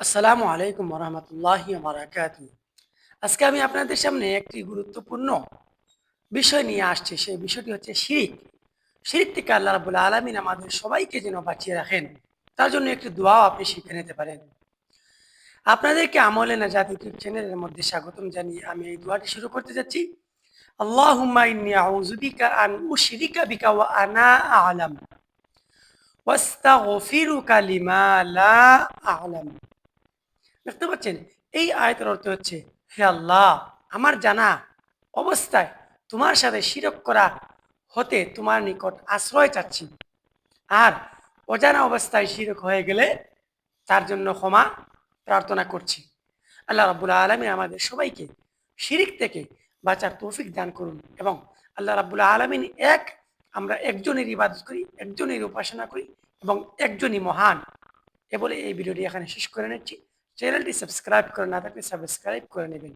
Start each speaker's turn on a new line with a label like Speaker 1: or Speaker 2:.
Speaker 1: আসসালামু আলাইকুম রহমতুল্লাহ বারাকাত আজকে আমি আপনাদের সামনে একটি গুরুত্বপূর্ণ বিষয় নিয়ে আসছি, সেই বিষয়টি হচ্ছে শিরিক। শিরিক থেকে আল্লাহ রাবুল আলমিন আমাদের সবাইকে যেন বাঁচিয়ে রাখেন, তার জন্য একটি দোয়াও আপনি শিখে নিতে পারেন। আপনাদেরকে আমলে না জাতীয় চ্যানেলের মধ্যে স্বাগতম জানিয়ে আমি এই দোয়াটি শুরু করতে যাচ্ছি। আউযু আন আনা আ'লাম। দেখতে পাচ্ছেন? এই আয়তের অর্থ হচ্ছে, হে আল্লাহ, আমার জানা অবস্থায় তোমার সাথে শিরক করা হতে তোমার নিকট আশ্রয় চাচ্ছি। আর অজানা অবস্থায় শিরক হয়ে গেলে তার জন্য ক্ষমা প্রার্থনা করছি। আল্লাহ রাবুল আলমী আমাদের সবাইকে শিরিক থেকে বাঁচার তৌফিক দান করুন এবং আল্লাহ রাবুল আলমিন এক, আমরা একজনের ইবাদত করি, একজনের উপাসনা করি এবং একজনই মহান। এ বলে এই ভিডিওটি এখানে শেষ করে নিচ্ছি। চ্যানেলটি সাবস্ক্রাইব করে না থাকলে সাবস্ক্রাইব করে নেবেন